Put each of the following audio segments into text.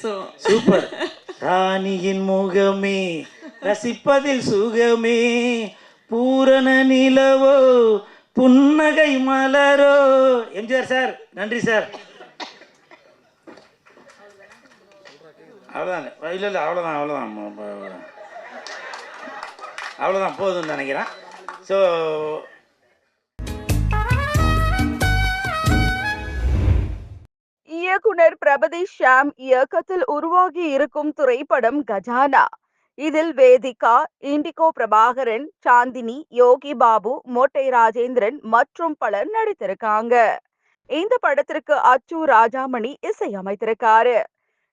So super ராணியின் முகமே ரசிப்பதில் சுகமே. பூரண நிலவோ புன்னகை மலரோ. எம்ஜிஆர் சார் நன்றி சார். அவ்வளோதான் இல்லை இல்லை அவ்வளோதான் அவ்வளோதான் அவ்வளோதான் போதும்னு நினைக்கிறேன். ஸோ இயக்குனர் பிரபதி ஷாம் இயக்கத்தில் உருவாகி இருக்கும் திரைப்படம் கஜானா. இதில் வேதிகா இண்டிகோ பிரபாகரன் சாந்தினி யோகி பாபு மோட்டை ராஜேந்திரன் மற்றும் பலர் நடித்திருக்காங்க. இந்த படத்திற்கு அச்சு ராஜாமணி இசையமைத்திருக்காரு.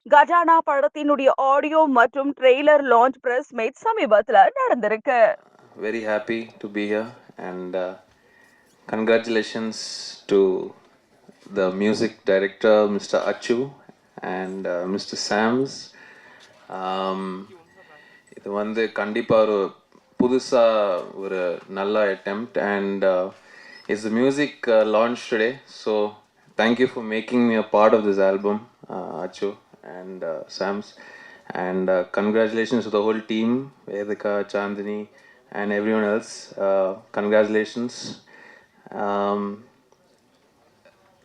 கஜானா படத்தினுடைய ஆடியோ மற்றும் ட்ரெய்லர் லான்ச் பிரஸ் மீட் சமீபத்தில் நடந்திருக்கு. Very happy to be here and uh, to the music director mr achu and uh, mr sams um, இது வந்து கண்டிப்பாக ஒரு புதுசாக ஒரு நல்ல attempt and uh, it's the music uh, launch today so thank you for making me a part of this album uh, achu and uh, sams and uh, congratulations to the whole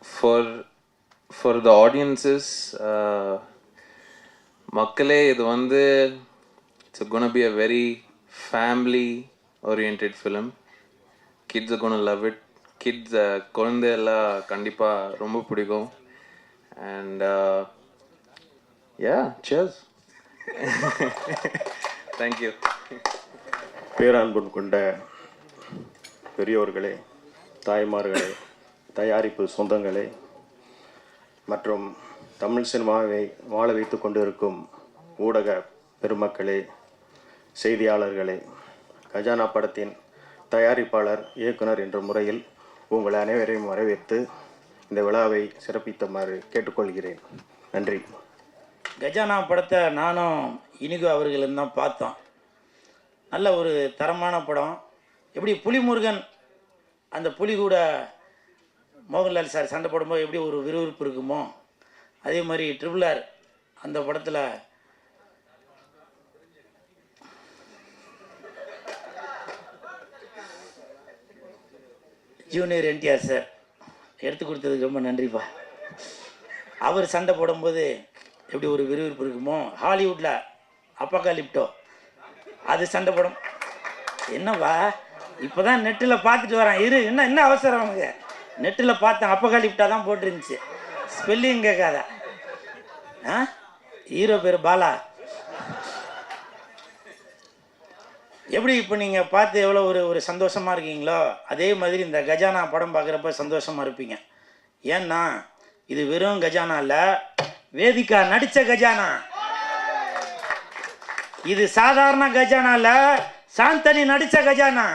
for for the audiences மக்களே இது வந்து it's gonna be a very family oriented film kids gonna love it kids குழந்தை எல்லாம் கண்டிப்பாக ரொம்ப பிடிக்கும். And yeah cheers thank you பேரன்பும் கொண்ட பெரியோர்களே தாய்மார்களே தயாரிப்பு சொந்தங்களே மற்றும் தமிழ் சினிமாவை வாழ வைத்து கொண்டிருக்கும் ஊடக பெருமக்களே செய்தியாளர்களே கஜானா படத்தின் தயாரிப்பாளர் இயக்குனர் என்ற முறையில் உங்கள் அனைவரையும் வரவேற்று இந்த விழாவை சிறப்பித்தமாறு கேட்டுக்கொள்கிறேன். நன்றி. கஜானா படத்தை நானும் இனிகு அவர்களும் தான் பார்த்தோம். நல்ல ஒரு தரமான படம். எப்படி புலிமுருகன் அந்த புலி கூட மோகன்லால் சார் சண்டை போடும்போது எப்படி ஒரு விறுவிறுப்பு இருக்குமோ அதே மாதிரி ட்ரிபிள் ஆர் அந்த படத்தில் ஜூனியர் என்டிஆர் சார் எடுத்து கொடுத்ததுக்கு ரொம்ப நன்றிப்பா. அவர் சண்டை போடும்போது எப்படி ஒரு விறுவிறுப்பு இருக்குமோ ஹாலிவுட்டில் அப்பாக்கா லிப்டோ அது சண்டை போடும். என்னவா இப்போ தான் நெட்டில் பார்த்துட்டு வரேன். இரு என்ன என்ன அவசரம் அவங்க நெட்டில் பார்த்தேன் அப்பக்காலிப்டா தான் போட்டிருந்துச்சு. ஸ்பெல்லிங் கேட்காத. ஆ? ஹீரோ பேர் பாலா. எப்படி இப்போ நீங்கள் பார்த்து எவ்வளோ ஒரு ஒரு சந்தோஷமாக இருக்கீங்களோ அதே மாதிரி இந்த கஜானா படம் பார்க்குறப்ப சந்தோஷமாக இருப்பீங்க. ஏன்னா இது வெறும் கஜானா இல்லை வேதிகா நடித்த கஜானா. இது சாதாரண கஜானா இல்லை சாந்தனி நடித்த கஜானா.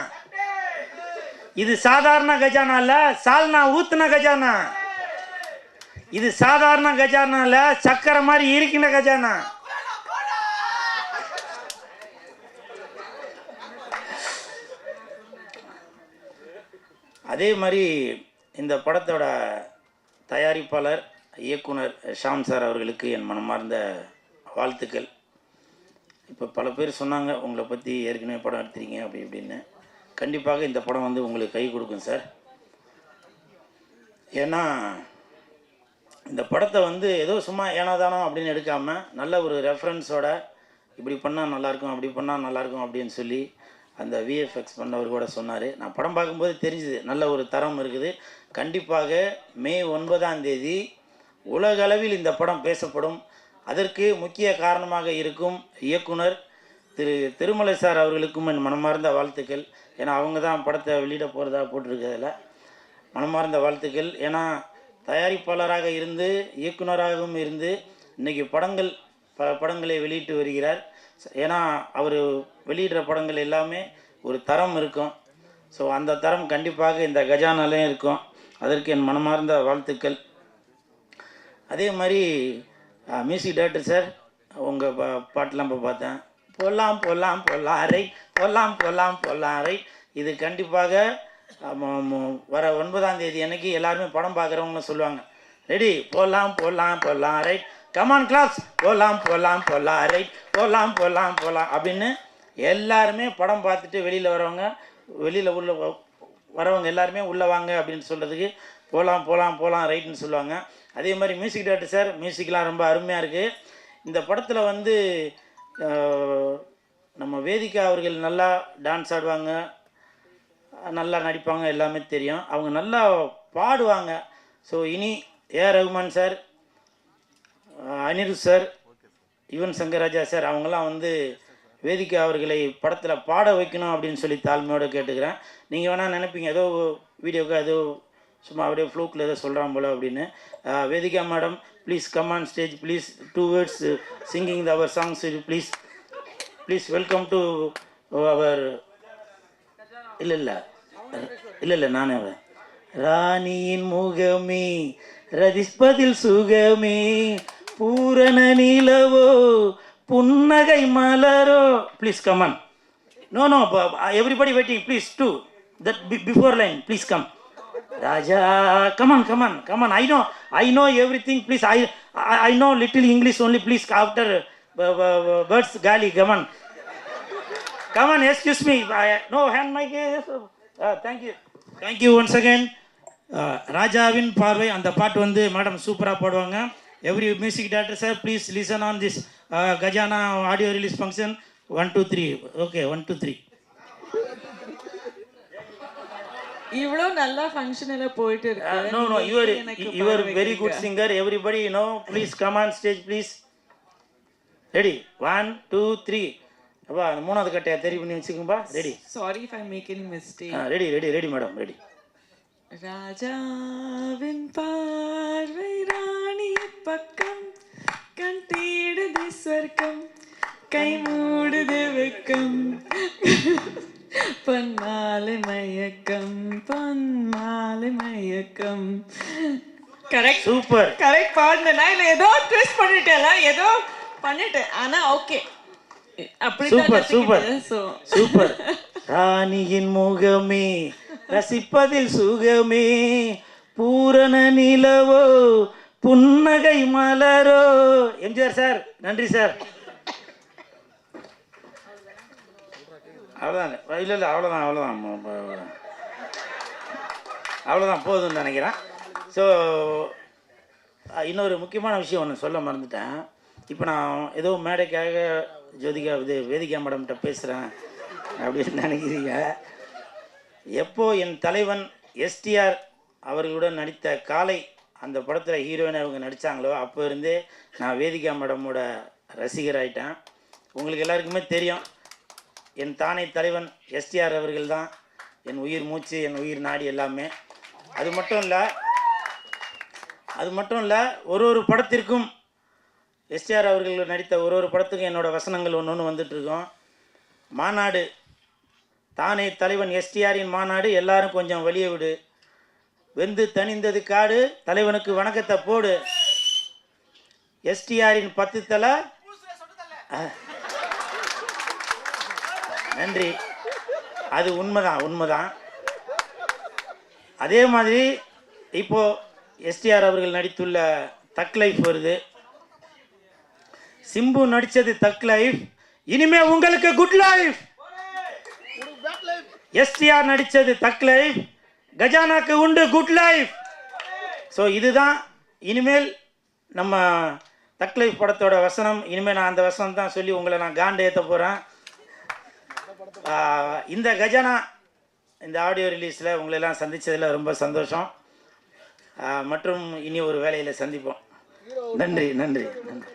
இது சாதாரண கஜானா இல்ல சால்னா ஊத்துன கஜானா. இது சாதாரண கஜானா இல்ல சக்கரை மாதிரி இருக்கின்ற கஜானா. அதே மாதிரி இந்த படத்தோட தயாரிப்பாளர் இயக்குனர் ஷாம் சார் அவர்களுக்கு என் மனமார்ந்த வாழ்த்துக்கள். இப்போ பல பேர் சொன்னாங்க உங்களை பற்றி ஏற்கனவே படம் எடுத்துறீங்க அப்படி இப்படின்னு. கண்டிப்பாக இந்த படம் வந்து உங்களுக்கு கை கொடுக்கும் சார். ஏன்னா இந்த படத்தை வந்து ஏதோ சும்மா ஏனாதானோ அப்படின்னு எடுக்காமல் நல்ல ஒரு ரெஃபரன்ஸோட இப்படி பண்ணால் நல்லாயிருக்கும் அப்படி பண்ணால் நல்லாயிருக்கும் அப்படின்னு சொல்லி அந்த விஎஃப்எக்ஸ் பண்ணவர் கூட சொன்னார். நான் படம் பார்க்கும்போது தெரிஞ்சுது நல்ல ஒரு தரம் இருக்குது. கண்டிப்பாக மே ஒன்பதாம் தேதி உலகளவில் இந்த படம் பேசப்படும். அதற்கு முக்கிய காரணமாக இருக்கும் இயக்குனர் திரு திருமலை சார் அவர்களுக்கும் என் மனமார்ந்த வாழ்த்துக்கள். ஏன்னா அவங்க தான் படத்தை வெளியிட போகிறதா போட்டிருக்கிறதுல. மனமார்ந்த வாழ்த்துக்கள். ஏன்னா தயாரிப்பாளராக இருந்து இயக்குனராகவும் இருந்து இன்னைக்கு படங்கள் பல படங்களை வெளியிட்டு வருகிறார். ஏன்னா அவர் வெளியிடுற படங்கள் எல்லாமே ஒரு தரம் இருக்கும். ஸோ அந்த தரம் கண்டிப்பாக இந்த கஜானாலையும் இருக்கும். அதற்கு என் மனமார்ந்த வாழ்த்துக்கள். அதே மாதிரி மியூசிக் டேரக்டர் சார் உங்கள் பா பாட்டெலாம் இப்போ பார்த்தேன். போலாம் போலாம் போலாம் ரை போலாம் போலாம் போலாம் இது கண்டிப்பாக வர ஒன்பதாம் தேதி அன்னைக்கு எல்லாருமே படம் பார்க்குறவங்க சொல்லுவாங்க. ரெடி போலாம் போலாம் போலாம் ரைட் கமான் கிளாஸ் போலாம் போலாம் போலாம் ரைட் போலாம் போலாம் போலாம். அப்படின்னு எல்லாருமே படம் பார்த்துட்டு வெளியில் வரவங்க வெளியில் உள்ள வரவங்க எல்லாருமே உள்ளே வாங்க அப்படின்னு சொல்கிறதுக்கு போகலாம் போகலாம் போகலாம் ரைட்னு சொல்லுவாங்க. அதே மாதிரி மியூசிக் டேரக்டர் சார் மியூசிக்லாம் ரொம்ப அருமையாக இருக்குது இந்த படத்தில் வந்து நம்ம வேதிகா அவர்கள் நல்லா டான்ஸ் ஆடுவாங்க. நல்லா நடிப்பாங்க எல்லாமே தெரியும். அவங்க நல்லா பாடுவாங்க. ஸோ இனி A Rahman sir Anirudh sir Yuvan Shankar Raja sir அவங்களாம் வந்து வேதிகா அவர்களை படத்தில் பாட வைக்கணும் அப்படின்னு சொல்லி தாழ்மையோடு கேட்டுக்கிறேன். நீங்கள் வேணால் நினைப்பீங்க ஏதோ வீடியோக்கு ஏதோ சும்மா அப்படியே ஃப்ளூக்கில் ஏதோ சொல்கிறான் போல் அப்படின்னு. Vedhika madam please come on stage please two words singing the our songs please please welcome to our இல்லை இல்லை. இல்லை இல்லை நானே அவன் ராணியின் முகமே ரதிஸ்பதில் சுகமே பூரண நிலவோ புன்னகை மலரோ. Please come on no no everybody waiting please do that before line please come Raja come on come on come on I know I know everything please I I know little English only please after words காலி come on Come on, excuse me. I, no, hand mic. Yes. Uh, thank you. Thank you once again. ராஜாவின் பார்வை அந்த பாட்டு வந்து madam சூப்பராக பாடுவாங்க every music director sir please listen on this Gajana audio release function one two three okay one two three இவ்வளோ நல்லா function எல்லாம் போயிட்டு இருக்கு. நோ நோ யுவர் எனக்கு யுவர் பாட very good. Singer everybody no please come on stage please ready one two three அப்பா அந்த மூணாவது கட்டையை தெரி பண்ணி வச்சுக்கோப்பா ready sorry if I make any mistake ready ready ready madam ready ராஜாவின் பார்வை ராணி பக்கம் சூப்பர். கரெக்ட் பாடினா இல்லை ஏதோ ட்விஸ்ட் பண்ணிட்டேல ஏதோ பண்ணிட்டேன் ஆனா ஓகே அப்படி சூப்பர் சூப்பர். சூப்பர். ராணியின் முகமே ரசிப்பதில் சுகமே. பூரண நிலவோ புன்னகை மலரோ. எம்ஜிஆர் சார் நன்றி சார். அவ்வளோதான் இல்லை இல்லை அவ்வளோதான் அவ்வளோதான் அவ்வளோதான் போதும்னு நினைக்கிறேன். ஸோ இன்னொரு முக்கியமான விஷயம் ஒன்று சொல்ல மறந்துட்டேன். இப்போ நான் ஏதோ மேடைக்காக ஜோதிகா இது வேதிகா மேடம்கிட்ட பேசுகிறேன் அப்படின்னு நினைக்கிறீங்க. எப்போ என் தலைவன் எஸ்டிஆர் அவர்களுடன் நடித்த காலை அந்த படத்தில் ஹீரோயின் அவங்க நடித்தாங்களோ அப்போ இருந்தே நான் வேதிகா மேடமோட ரசிகர் ஆயிட்டேன். உங்களுக்கு எல்லாருக்குமே தெரியும் என் தானே தலைவன் எஸ்டிஆர் அவர்கள் தான். என் உயிர் மூச்சு என் உயிர் நாடி எல்லாமே. அது மட்டும் இல்லை அது மட்டும் இல்லை ஒரு ஒரு படத்திற்கும் எஸ்டிஆர் அவர்கள் நடித்த ஒரு ஒரு படத்துக்கும் என்னோடய வசனங்கள் ஒன்று ஒன்று வந்துட்டுருக்கோம் மாநாடு. தானே தலைவன் எஸ்டிஆரின் மாநாடு எல்லாரும் கொஞ்சம் வெளியே விடு. வெந்து தணிந்தது காடு தலைவனுக்கு வணக்கத்தை போடு. எஸ்டிஆரின் பத்து தலை. நன்றி. அது உண்மைதான் உண்மைதான். அதே மாதிரி இப்போது எஸ்டிஆர் அவர்கள் நடித்துள்ள தக் லைஃப் வருது. சிம்பு நடித்தது தக் லைஃப். இனிமே உங்களுக்கு குட் லைஃப். எஸ்டிஆர் நடித்தது தக் லைஃப். கஜானாக்கு உண்டு குட் லைஃப். ஸோ இதுதான். இனிமேல் நம்ம தக் லைஃப் படத்தோட வசனம். இனிமேல் நான் அந்த வசனம் தான் சொல்லி உங்களை நான் காண்டு ஏற்ற போகிறேன் இந்த கஜானா இந்த ஆடியோ ரிலீஸில் உங்களெல்லாம் சந்தித்ததில் ரொம்ப சந்தோஷம். மற்றும் இனி ஒரு வேலையில் சந்திப்போம். நன்றி நன்றி நன்றி.